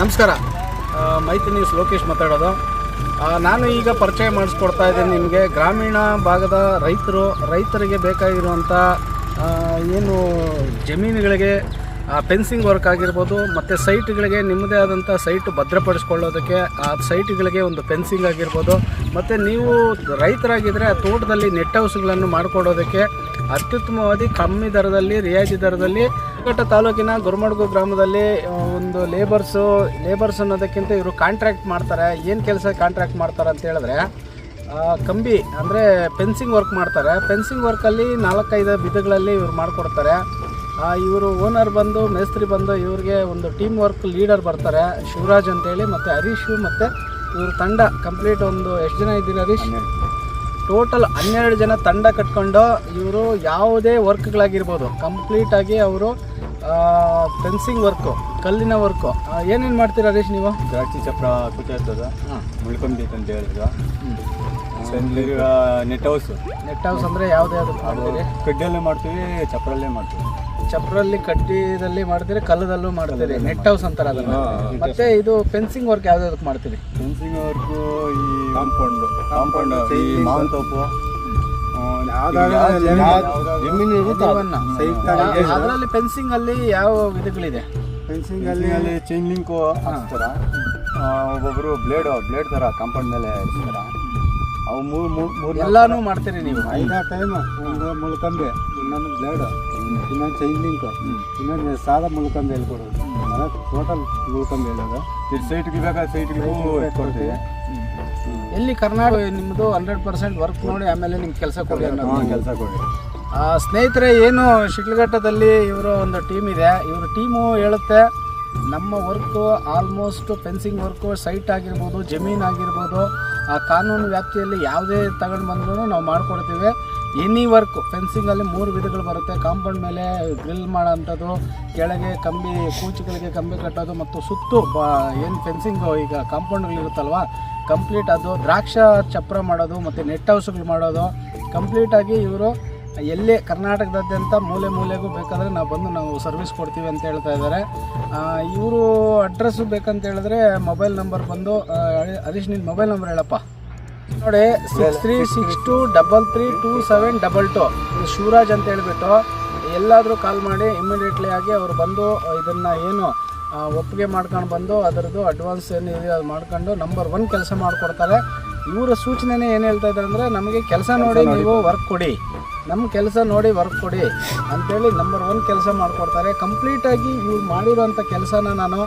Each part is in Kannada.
ನಮಸ್ಕಾರ. ಮೈತ್ರಿ ನ್ಯೂಸ್ ಲೋಕೇಶ್ ಮಾತಾಡೋದು. ನಾನು ಈಗ ಪರಿಚಯ ಮಾಡಿಸ್ಕೊಡ್ತಾ ಇದ್ದೀನಿ ನಿಮಗೆ. ಗ್ರಾಮೀಣ ಭಾಗದ ರೈತರು, ರೈತರಿಗೆ ಬೇಕಾಗಿರುವಂಥ ಏನು ಜಮೀನುಗಳಿಗೆ ಫೆನ್ಸಿಂಗ್ ವರ್ಕ್ ಆಗಿರ್ಬೋದು, ಮತ್ತು ಸೈಟ್ಗಳಿಗೆ ನಿಮ್ಮದೇ ಆದಂಥ ಸೈಟ್ ಭದ್ರಪಡಿಸ್ಕೊಳ್ಳೋದಕ್ಕೆ, ಆ ಸೈಟ್ಗಳಿಗೆ ಒಂದು ಫೆನ್ಸಿಂಗ್ ಆಗಿರ್ಬೋದು, ಮತ್ತು ನೀವು ರೈತರಾಗಿದ್ದರೆ ಆ ತೋಟದಲ್ಲಿ ನೆಟ್ ಹೌಸ್ಗಳನ್ನು ಮಾಡಿಕೊಡೋದಕ್ಕೆ ಅತ್ಯುತ್ತಮವಾಗಿ ಕಮ್ಮಿ ದರದಲ್ಲಿ, ರಿಯಾಯಿತಿ ದರದಲ್ಲಿ ಘಟ್ಟ ತಾಲೂಕಿನ ಗುರುಮಡ್ಗು ಗ್ರಾಮದಲ್ಲಿ ಒಂದು ಲೇಬರ್ಸು ಲೇಬರ್ಸ್ ಅನ್ನೋದಕ್ಕಿಂತ ಇವರು ಕಾಂಟ್ರಾಕ್ಟ್ ಮಾಡ್ತಾರೆ. ಏನು ಕೆಲಸ ಕಾಂಟ್ರಾಕ್ಟ್ ಮಾಡ್ತಾರೆ ಅಂತ ಹೇಳಿದ್ರೆ ಕಂಬಿ ಅಂದರೆ ಫೆನ್ಸಿಂಗ್ ವರ್ಕ್ ಮಾಡ್ತಾರೆ. ಫೆನ್ಸಿಂಗ್ ವರ್ಕಲ್ಲಿ ನಾಲ್ಕೈದು ವಿಧಗಳಲ್ಲಿ ಇವರು ಮಾಡಿಕೊಡ್ತಾರೆ. ಇವರು ಓನರ್ ಬಂದು, ಮೇಸ್ತ್ರಿ ಬಂದು ಇವ್ರಿಗೆ ಒಂದು ಟೀಮ್ ವರ್ಕ್ ಲೀಡರ್ ಬರ್ತಾರೆ, ಶಿವರಾಜ್ ಅಂತೇಳಿ, ಮತ್ತು ಹರೀಶು ಮತ್ತು ಇವ್ರ ತಂಡ ಕಂಪ್ಲೀಟ್ ಒಂದು ಎಷ್ಟು ಜನ ಇದ್ದೀರಿ ಹರೀಶ್? ಟೋಟಲ್ ಹನ್ನೆರಡು ಜನ ತಂಡ ಕಟ್ಕೊಂಡು ಇವರು ಯಾವುದೇ ವರ್ಕ್ಗಳಾಗಿರ್ಬೋದು ಕಂಪ್ಲೀಟಾಗಿ ಅವರು ಫೆನ್ಸಿಂಗ್ ವರ್ಕು ಕಲ್ಲಿನ ವರ್ಕು ಏನೇನು ಮಾಡ್ತೀರಾ ಹರೀಶ್ ನೀವು? ದ್ರಾಕ್ಷಿ ಚಪ್ರ ಉಳ್ಕೊಂಬೈತೆ ಅಂತ ಹೇಳಿದ್ರು ನೆಟ್ ಹೌಸ್ ನೆಟ್ ಹೌಸ್ ಅಂದರೆ ಯಾವುದೇ ಅದಕ್ಕೆ ಮಾಡ್ತೀರಿ? ಕಡ್ಡಿಯಲ್ಲೇ ಮಾಡ್ತೀವಿ ಚಪ್ರಲ್ಲೇ ಮಾಡ್ತೀವಿ. ಚಪ್ರಲ್ಲಿ ಕಡ್ಡಿದಲ್ಲಿ ಮಾಡ್ತೀರಿ ಕಲ್ಲದಲ್ಲೂ ಮಾಡ್ತೀರಿ? ನೆಟ್ ಹೌಸ್ ಅಂತಾರೆ ಅದನ್ನು. ಮತ್ತೆ ಇದು ಫೆನ್ಸಿಂಗ್ ವರ್ಕ್ ಯಾವ್ದಾದ್ರು ಮಾಡ್ತೀರಿ? ಫೆನ್ಸಿಂಗ್ ವರ್ಕು ಈ ಕಾಂಪೌಂಡ್. ಕಾಂಪೌಂಡ್ ಈ ಮಾವಿನ ತೋಪು. ಅದರಲ್ಲಿ ಫೆನ್ಸಿಂಗ್ ಅಲ್ಲಿ ಯಾವ ವಿಧಗಳಿದೆ? ಫೆನ್ಸಿಂಗ್ ಅಲ್ಲಿ ಅಲ್ಲಿ ಚೈನ್ ಲಿಂಕ್ ಹಾಕ್ತಾರ ಒಬ್ಬೊಬ್ರು ಬ್ಲೇಡ್ ಬ್ಲೇಡ್ ತರ ಕಾಂಪೌಂಡ್ ಮೇಲೆ ಇರ್ತಾರ ಅವು ಮೂರು ಮೂರು ಎಲ್ಲಾನು ಮಾಡ್ತೀರಿ ನೀವು. ಐದಾರು ಟೈಮ್ ಒಂದು ಮುಳ್ಕಂಬೆ ಇನ್ನೊಂದು ಬ್ಲೇಡ್ ಇನ್ನೊಂದು ಚೈನ್ ಲಿಂಕ್ ಇನ್ನೊಂದು ಸಾದಾ ಮುಳ್ಕಂಬೆ ಹೇಳ್ಕೊಡೋದು. ಟೋಟಲ್ ಮುಳ್ಕಂಬೆ ಹೇಳೋದು. ಸೈಟ್ಗೆ ಬೇಕಾದ ಸೈಟ್ಗೆ ಕೊಡ್ತೀವಿ ಎಲ್ಲಿ ಕರ್ನಾಟಕ ನಿಮ್ಮದು ಹಂಡ್ರೆಡ್ ಪರ್ಸೆಂಟ್ ವರ್ಕ್ ನೋಡಿ ಆಮೇಲೆ ನಿಮ್ಗೆ ಕೆಲಸ ಕೊಡಿ ಅನ್ನೋದು ಕೆಲಸ ಕೊಡಿ. ಆ, ಸ್ನೇಹಿತರೆ ಏನು ಶಿಡ್ಲಘಟ್ಟದಲ್ಲಿ ಇವರು ಒಂದು ಟೀಮ್ ಇದೆ. ಇವ್ರ ಟೀಮು ಹೇಳುತ್ತೆ ನಮ್ಮ work almost fencing work site ಆಗಿರ್ಬೋದು ಜಮೀನು ಆಗಿರ್ಬೋದು ಆ ಕಾನೂನು ವ್ಯಾಪ್ತಿಯಲ್ಲಿ ಯಾವುದೇ ತಗೊಂಡು ಬಂದ್ರೂ ನಾವು ಮಾಡಿಕೊಡ್ತೀವಿ. ಎನಿ ವರ್ಕ್ ಫೆನ್ಸಿಂಗಲ್ಲಿ ಮೂರು ವಿಧಗಳು ಬರುತ್ತೆ. ಕಾಂಪೌಂಡ್ ಮೇಲೆ ಗ್ರಿಲ್ ಮಾಡೋಂಥದ್ದು ಕೆಳಗೆ ಕಂಬಿ, ಕೂಚುಗಳಿಗೆ ಕಂಬಿ ಕಟ್ಟೋದು ಮತ್ತು ಸುತ್ತು ಏನು ಫೆನ್ಸಿಂಗು ಈಗ ಕಾಂಪೌಂಡ್ಗಳಿರುತ್ತಲ್ವ ಕಂಪ್ಲೀಟ್ ಅದು ದ್ರಾಕ್ಷ ಚಪ್ರ ಮಾಡೋದು ಮತ್ತು ನೆಟ್ ಹೌಸ್ಗಳು ಮಾಡೋದು. ಕಂಪ್ಲೀಟಾಗಿ ಇವರು ಎಲ್ಲೇ ಕರ್ನಾಟಕದಾದ್ಯಂತ ಮೂಲೆ ಮೂಲೆಗೂ ಬೇಕಾದರೆ ನಾವು ಬಂದು ನಾವು ಸರ್ವಿಸ್ ಕೊಡ್ತೀವಿ ಅಂತ ಹೇಳ್ತಾ ಇದ್ದಾರೆ. ಇವರು ಅಡ್ರೆಸ್ಸು ಬೇಕಂತ ಹೇಳಿದ್ರೆ ಮೊಬೈಲ್ ನಂಬರ್ ಬಂದು ಹರೀಶ್ ನಿನ್ನ ಮೊಬೈಲ್ ನಂಬರ್ ಹೇಳಪ್ಪ. ನೋಡಿ six three six two double three two seven double two Shivraj ಅಂತ ಹೇಳಿಬಿಟ್ಟು ಎಲ್ಲಾದರೂ ಕಾಲ್ ಮಾಡಿ ಇಮಿಡಿಯೇಟ್ಲಿ ಆಗಿ ಅವರು ಬಂದು ಇದನ್ನು ಏನು ಒಪ್ಪಿಗೆ ಮಾಡ್ಕೊಂಡು ಬಂದು ಅದರದ್ದು ಅಡ್ವಾನ್ಸ್ ಏನು ಇದೆ ಅದು ಮಾಡ್ಕೊಂಡು ನಂಬರ್ ಒನ್ ಕೆಲಸ ಮಾಡಿಕೊಡ್ತಾರೆ. ಇವರ ಸೂಚನೆನೇ ಏನು ಹೇಳ್ತಾ ಇದ್ದಾರೆ ಅಂದರೆ ನಮಗೆ ಕೆಲಸ ನೋಡಿ ನೀವು ವರ್ಕ್ ಕೊಡಿ. ನಮ್ಮ ಕೆಲಸ ನೋಡಿ ವರ್ಕ್ ಕೊಡಿ ಅಂಥೇಳಿ ನಂಬರ್ ಒನ್ ಕೆಲಸ ಮಾಡಿಕೊಡ್ತಾರೆ. ಕಂಪ್ಲೀಟಾಗಿ ಇವ್ರು ಮಾಡಿರೋಂಥ ಕೆಲಸನ ನಾನು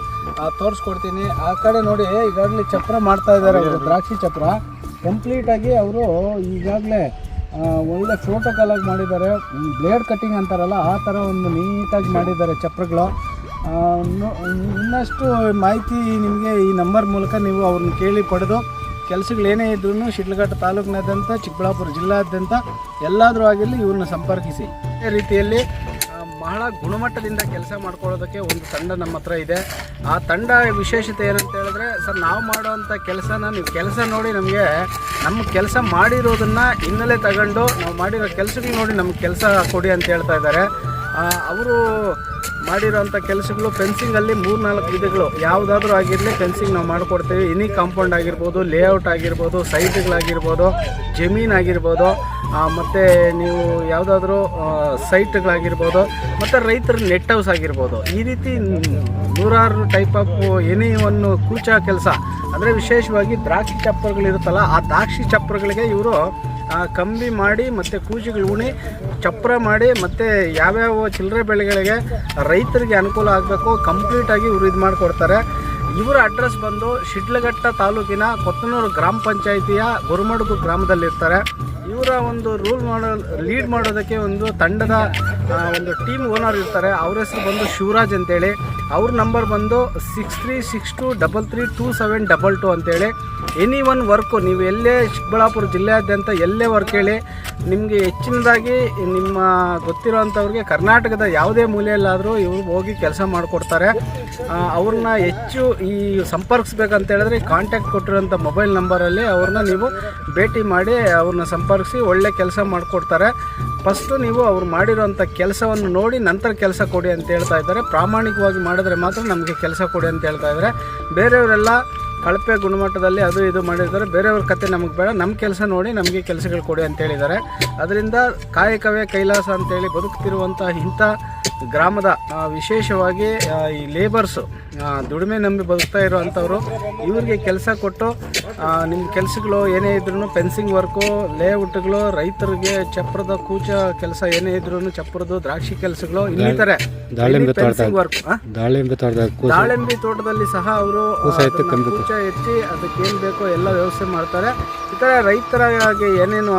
ತೋರಿಸ್ಕೊಡ್ತೀನಿ. ಆ ಕಡೆ ನೋಡಿ ಈಗಾಗಲೇ ಚಪ್ರ ಮಾಡ್ತಾ ಇದ್ದಾರೆ ಇವರು ದ್ರಾಕ್ಷಿ ಚಪ್ರ. ಕಂಪ್ಲೀಟಾಗಿ ಅವರು ಈಗಾಗಲೇ ಒಳ್ಳೆ ಫೋಟೋಕಾಲಾಗಿ ಮಾಡಿದ್ದಾರೆ. ಬ್ಲೇಡ್ ಕಟ್ಟಿಂಗ್ ಅಂತಾರಲ್ಲ, ಆ ಥರ ಒಂದು ನೀಟಾಗಿ ಮಾಡಿದ್ದಾರೆ ಚಪ್ರಗಳು. ಇನ್ನಷ್ಟು ಮಾಹಿತಿ ನಿಮಗೆ ಈ ನಂಬರ್ ಮೂಲಕ ನೀವು ಅವ್ರನ್ನ ಕೇಳಿ ಪಡೆದು ಕೆಲಸಗಳೇನೇ ಇದ್ರೂ ಶಿಡ್ಲಘಟ್ಟ ತಾಲೂಕಿನಾದ್ಯಂತ, ಚಿಕ್ಕಬಳ್ಳಾಪುರ ಜಿಲ್ಲಾದ್ಯಂತ, ಎಲ್ಲಾದರೂ ಆಗಿರಲಿ ಇವ್ರನ್ನ ಸಂಪರ್ಕಿಸಿ. ಇದೇ ರೀತಿಯಲ್ಲಿ ಬಹಳ ಗುಣಮಟ್ಟದಿಂದ ಕೆಲಸ ಮಾಡ್ಕೊಳ್ಳೋದಕ್ಕೆ ಒಂದು ತಂಡ ನಮ್ಮ ಹತ್ರ ಇದೆ. ಆ ತಂಡ ವಿಶೇಷತೆ ಏನಂತ ಹೇಳಿದ್ರೆ, ಸರ್, ನಾವು ಮಾಡೋವಂಥ ಕೆಲಸನ ನೀವು ಕೆಲಸ ನೋಡಿ ನಮಗೆ ನಮ್ಮ ಕೆಲಸ ಮಾಡಿರೋದನ್ನು ಹಿನ್ನೆಲೆ ತಗೊಂಡು ನಾವು ಮಾಡಿರೋ ಕೆಲಸಗಳು ನೋಡಿ ನಮ್ಗೆ ಕೆಲಸ ಕೊಡಿ ಅಂತ ಹೇಳ್ತಾ ಇದ್ದಾರೆ. ಅವರು ಮಾಡಿರೋಂಥ ಕೆಲಸಗಳು ಫೆನ್ಸಿಂಗಲ್ಲಿ ಮೂರು ನಾಲ್ಕು ವಿಧಗಳು. ಯಾವುದಾದ್ರೂ ಆಗಿರಲಿ ಫೆನ್ಸಿಂಗ್ ನಾವು ಮಾಡಿಕೊಡ್ತೀವಿ. ಎನಿ ಕಾಂಪೌಂಡ್ ಆಗಿರ್ಬೋದು ಲೇಔಟ್ ಆಗಿರ್ಬೋದು ಸೈಟ್ಗಳಾಗಿರ್ಬೋದು ಜಮೀನು ಆಗಿರ್ಬೋದು ಮತ್ತು ನೀವು ಯಾವುದಾದ್ರೂ ಸೈಟ್ಗಳಾಗಿರ್ಬೋದು ಮತ್ತು ರೈತರ ನೆಟ್ ಹೌಸ್ ಆಗಿರ್ಬೋದು. ಈ ರೀತಿ ನೂರಾರು ಟೈಪ್ ಆಫ್ ಎನಿ ಒಂದು ಕೂಚ ಕೆಲಸ. ಅಂದರೆ ವಿಶೇಷವಾಗಿ ದ್ರಾಕ್ಷಿ ಚಪ್ಪರ್ಗಳಿರುತ್ತಲ್ಲ, ಆ ದ್ರಾಕ್ಷಿ ಚಪ್ಪರಗಳಿಗೆ ಇವರು ಆ, ಕಂಬಿ ಮಾಡಿ ಮತ್ತು ಕೂಜಿಗಳು ಉಣಿ ಚಪ್ರ ಮಾಡಿ ಮತ್ತು ಯಾವ್ಯಾವ ಚಿಲ್ಲರೆ ಬೆಳೆಗಳಿಗೆ ರೈತರಿಗೆ ಅನುಕೂಲ ಆಗಬೇಕು ಕಂಪ್ಲೀಟಾಗಿ ಇವರು ಇದು ಮಾಡಿಕೊಡ್ತಾರೆ. ಇವರ ಅಡ್ರೆಸ್ ಬಂದು ಶಿಡ್ಲಘಟ್ಟ ತಾಲೂಕಿನ ಕೊತ್ತನೂರು ಗ್ರಾಮ ಪಂಚಾಯಿತಿಯ ಗುರುಮಡುಗು ಗ್ರಾಮದಲ್ಲಿರ್ತಾರೆ. ಇವರ ಒಂದು ರೂಲ್ ಮಾಡೋ ಲೀಡ್ ಮಾಡೋದಕ್ಕೆ ಒಂದು ತಂಡದ ಒಂದು ಟೀಮ್ ಓನರ್ ಇರ್ತಾರೆ. ಅವ್ರ ಹೆಸರು ಬಂದು ಶಿವರಾಜ್ ಅಂತೇಳಿ. ಅವ್ರ ನಂಬರ್ ಬಂದು six three six two double three two seven double two ಅಂತೇಳಿ. ಎನಿ ಒನ್ ವರ್ಕು ನೀವು ಎಲ್ಲೇ ಚಿಕ್ಕಬಳ್ಳಾಪುರ ಜಿಲ್ಲೆಯಾದ್ಯಂತ ಎಲ್ಲೇ ವರ್ಕ್ ಹೇಳಿ, ನಿಮಗೆ ಹೆಚ್ಚಿನದಾಗಿ ನಿಮ್ಮ ಗೊತ್ತಿರೋವಂಥವ್ರಿಗೆ ಕರ್ನಾಟಕದ ಯಾವುದೇ ಮೂಲೆಯಲ್ಲಾದರೂ ಇವ್ರು ಹೋಗಿ ಕೆಲಸ ಮಾಡಿಕೊಡ್ತಾರೆ. ಅವ್ರನ್ನ ಹೆಚ್ಚು ಈ ಸಂಪರ್ಕಿಸ್ಬೇಕಂತ ಹೇಳಿದ್ರೆ ಕಾಂಟ್ಯಾಕ್ಟ್ ಕೊಟ್ಟಿರೋಂಥ ಮೊಬೈಲ್ ನಂಬರಲ್ಲಿ ಅವ್ರನ್ನ ನೀವು ಭೇಟಿ ಮಾಡಿ ಅವ್ರನ್ನ ಸಂಪರ್ಕಿಸಿ ಒಳ್ಳೆ ಕೆಲಸ ಮಾಡಿಕೊಡ್ತಾರೆ. ಫಸ್ಟು ನೀವು ಅವ್ರು ಮಾಡಿರೋಂಥ ಕೆಲಸವನ್ನು ನೋಡಿ ನಂತರ ಕೆಲಸ ಕೊಡಿ ಅಂತ ಹೇಳ್ತಾ ಇದ್ದಾರೆ. ಪ್ರಾಮಾಣಿಕವಾಗಿ ಮಾಡಿದ್ರೆ ಮಾತ್ರ ನಮಗೆ ಕೆಲಸ ಕೊಡಿ ಅಂತ ಹೇಳ್ತಾ ಇದ್ದಾರೆ. ಬೇರೆಯವರೆಲ್ಲ ಕಳಪೆ ಗುಣಮಟ್ಟದಲ್ಲಿ ಅದು ಇದು ಮಾಡಿರ್ತಾರೆ ಬೇರೆಯವ್ರ ಕತೆ ನಮಗೆ ಬೇಡ. ನಮ್ಮ ಕೆಲಸ ನೋಡಿ ನಮಗೆ ಕೆಲಸಗಳು ಕೊಡಿ ಅಂತ ಹೇಳಿದ್ದಾರೆ. ಅದರಿಂದ ಕಾಯಕವೇ ಕೈಲಾಸ ಅಂತೇಳಿ ಬದುಕ್ತಿರುವಂಥ ಇಂಥ ಗ್ರಾಮದ ವಿಶೇಷವಾಗಿ ಈ ಲೇಬರ್ಸು ದುಡಿಮೆ ನಂಬಿ ಬದುಕ್ತಾ ಇರುವಂಥವ್ರು ಇವ್ರಿಗೆ ಕೆಲಸ ಕೊಟ್ಟು ನಿಮ್ಮ ಕೆಲಸಗಳು ಏನೇ ಇದ್ರೂ ಫೆನ್ಸಿಂಗ್ ವರ್ಕು ಲೇಔಟ್ಗಳು ರೈತರಿಗೆ ಚಪ್ರದ ಕೂಚ ಕೆಲಸ ಏನೇ ಇದ್ರೂ ಚಪ್ರದ್ದು ದ್ರಾಕ್ಷಿ ಕೆಲಸಗಳು ಇನ್ನಿತರೆ ಫೆನ್ಸಿಂಗ್ ವರ್ಕ್ ದಾಳಿಂಬೆ ತೋಟದಲ್ಲಿ ಸಹ ಅವರು ಕೂಚ ಎತ್ತಿ ಅದಕ್ಕೆ ಏನು ಬೇಕೋ ಎಲ್ಲ ವ್ಯವಸ್ಥೆ ಮಾಡ್ತಾರೆ. ಈ ಥರ ರೈತರಾಗಿ ಏನೇನು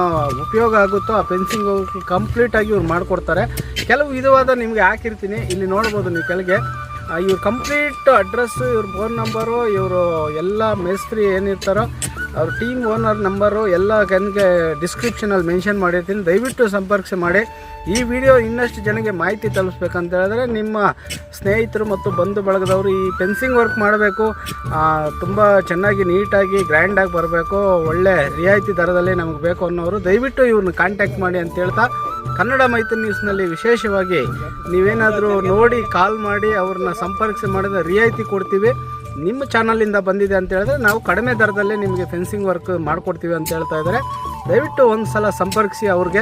ಉಪಯೋಗ ಆಗುತ್ತೋ ಆ ಫೆನ್ಸಿಂಗ್ ಕಂಪ್ಲೀಟ್ ಆಗಿ ಇವ್ರು ಮಾಡಿಕೊಡ್ತಾರೆ. ಕೆಲವು ವಿಧವಾದ ನಿಮಗೆ ಹಾಕಿರ್ತೀನಿ. ಇಲ್ಲಿ ನೋಡ್ಬೋದು ನೀವು ಕೆಳಗೆ. ಇವ್ರು ಕಂಪ್ಲೀಟ್ ಅಡ್ರೆಸ್ ಇವ್ರ ಫೋನ್ ನಂಬರು ಇವರು ಎಲ್ಲ ಮೇಸ್ತ್ರಿ ಏನಿರ್ತಾರೋ ಅವ್ರ ಟೀಮ್ ಓನರ್ ನಂಬರು ಎಲ್ಲ ನನಗೆ ಡಿಸ್ಕ್ರಿಪ್ಷನಲ್ಲಿ ಮೆನ್ಷನ್ ಮಾಡಿರ್ತೀನಿ. ದಯವಿಟ್ಟು ಸಂಪರ್ಕ ಮಾಡಿ. ಈ ವಿಡಿಯೋ ಇನ್ನಷ್ಟು ಜನಕ್ಕೆ ಮಾಹಿತಿ ತಲುಪಿಸ್ಬೇಕಂತ ಹೇಳಿದ್ರೆ ನಿಮ್ಮ ಸ್ನೇಹಿತರು ಮತ್ತು ಬಂಧು ಬಳಗದವರು ಈ ಫೆನ್ಸಿಂಗ್ ವರ್ಕ್ ಮಾಡಬೇಕು. ತುಂಬ ಚೆನ್ನಾಗಿ ನೀಟಾಗಿ ಗ್ರ್ಯಾಂಡಾಗಿ ಬರಬೇಕು. ಒಳ್ಳೆ ರಿಯಾಯಿತಿ ದರದಲ್ಲಿ ನಮಗೆ ಬೇಕು ಅನ್ನೋರು ದಯವಿಟ್ಟು ಇವ್ರನ್ನ ಕಾಂಟ್ಯಾಕ್ಟ್ ಮಾಡಿ ಅಂತ ಹೇಳ್ತಾ ಕನ್ನಡ ಮೈತ್ರಿ ನ್ಯೂಸ್ನಲ್ಲಿ ವಿಶೇಷವಾಗಿ ನೀವೇನಾದರೂ ನೋಡಿ ಕಾಲ್ ಮಾಡಿ, ಅವ್ರನ್ನ ಸಂಪರ್ಕಿಸಿ ಮಾಡಿದ್ರೆ ರಿಯಾಯಿತಿ ಕೊಡ್ತೀವಿ. ನಿಮ್ಮ ಚಾನಲಿಂದ ಬಂದಿದೆ ಅಂತ ಹೇಳಿದ್ರೆ ನಾವು ಕಡಿಮೆ ದರದಲ್ಲೇ ನಿಮಗೆ ಫೆನ್ಸಿಂಗ್ ವರ್ಕ್ ಮಾಡಿಕೊಡ್ತೀವಿ ಅಂತ ಹೇಳ್ತಾ ಇದ್ದಾರೆ. ದಯವಿಟ್ಟು ಒಂದು ಸಲ ಸಂಪರ್ಕಿಸಿ ಅವ್ರಿಗೆ.